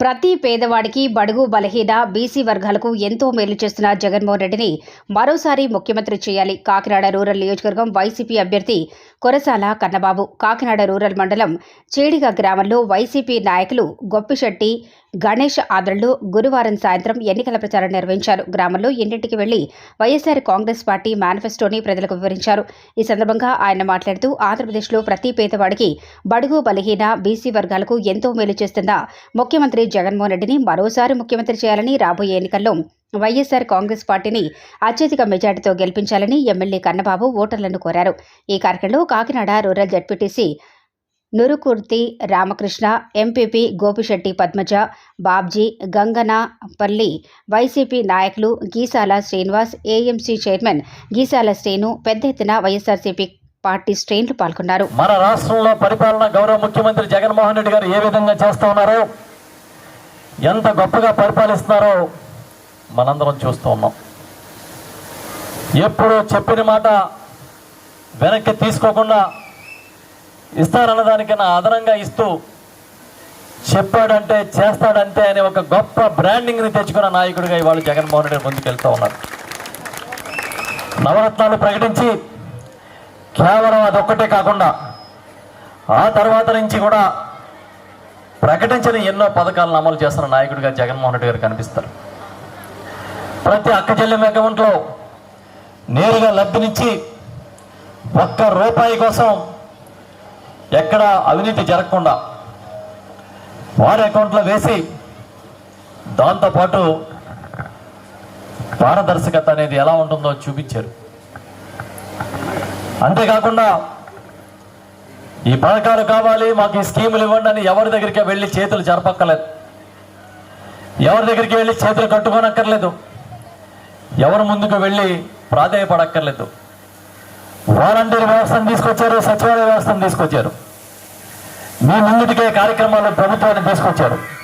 ప్రతి పేదవాడికి బడుగు బలహీన బీసీ వర్గాలకు ఎంతో మేలు చేస్తున్న జగన్మోహన్ రెడ్డిని మరోసారి ముఖ్యమంత్రి చేయాలి. కాకినాడ రూరల్ నియోజకవర్గం వైసీపీ అభ్యర్థి కొరసాల కన్నబాబు. కాకినాడ రూరల్ మండలం చేడిగ గ్రామంలో వైసీపీ నాయకులు గొప్పిశెట్టి గణేష్ ఆదరణలో గురువారం సాయంత్రం ఎన్నికల ప్రచారం నిర్వహించారు. గ్రామంలో ఇంటింటికి వెళ్ళి వైఎస్ఆర్ కాంగ్రెస్ పార్టీ మేనిఫెస్టోని ప్రజలకు వివరించారు. ఈ సందర్భంగా ఆయన మాట్లాడుతూ ఆంధ్రప్రదేశ్లో ప్రతి పేదవాడికి బడుగు బలహీన బీసీ వర్గాలకు ఎంతో మేలు చేస్తున్న ముఖ్యమంత్రి జగన్మోహన్ రెడ్డిని మరోసారి ముఖ్యమంత్రి చేయాలని రాబోయే ఎన్నికల్లో వైఎస్ఆర్ కాంగ్రెస్ పార్టీని అత్యధిక మెజార్టీతో గెలిపించాలని ఎమ్మెల్యే కన్నబాబు ఓటర్లను కోరారు. ఈ కార్యక్రమంలో Kakinada rural ZPTC Nurukurthi Ramakrishna MPP Gopisetti Padmaja Babji Ganganapalli YCP నాయకులు గీసాల శ్రీనివాస్ ఏఎంసీ చైర్మన్ గీసాల శ్రీను పెద్ద ఎత్తున వైఎస్ఆర్సీపీ పార్టీ శ్రేణులు పాల్గొన్నారు. మన రాష్ట్రంలో పరిపాలన గౌరవ ముఖ్యమంత్రి జగన్మోహన్ రెడ్డి గారు ఏ విధంగా చేస్తూ ఉన్నారో ఎంత గొప్పగా పరిపాలిస్తున్నారో మనందరం చూస్తూ ఉన్నాం. ఎప్పుడు చెప్పిన మాట వెనక్కి తీసుకోకుండా ఇస్తారన్న దానికన్నా అదనంగా ఇస్తూ చెప్పాడంటే చేస్తాడంటే అనే ఒక గొప్ప బ్రాండింగ్ని తెచ్చుకున్న నాయకుడిగా ఇవాళ జగన్మోహన్ రెడ్డి ముందుకెళ్తూ ఉన్నారు. నవరత్నాలు ప్రకటించి కేవలం అదొక్కటే కాకుండా ఆ తర్వాత నుంచి కూడా ప్రకటించిన ఎన్నో పథకాలను అమలు చేస్తున్న నాయకుడిగా జగన్మోహన్ రెడ్డి గారు కనిపిస్తారు. ప్రతి అక్క చెల్లెం అకౌంట్లో నేరుగా లబ్ధినిచ్చి ఒక్క రూపాయి కోసం ఎక్కడ అవినీతి జరగకుండా వారి అకౌంట్లో వేసి దాంతోపాటు పారదర్శకత అనేది ఎలా ఉంటుందో చూపించారు. అంతేకాకుండా ఈ పథకాలు కావాలి మాకు ఈ స్కీములు ఇవ్వండి అని ఎవరి దగ్గరికి వెళ్ళి చేతులు జరపక్కర్లేదు. ఎవరి దగ్గరికి వెళ్ళి చేతులు కట్టుకోనక్కర్లేదు. ఎవరి ముందుకు వెళ్ళి ప్రాధేయపడక్కర్లేదు. వాలంటీర్ వ్యవస్థను తీసుకొచ్చారు సచివాలయ వ్యవస్థను తీసుకొచ్చారు. మీ ముందుకే కార్యక్రమాలు ప్రభుత్వాన్ని తీసుకొచ్చారు.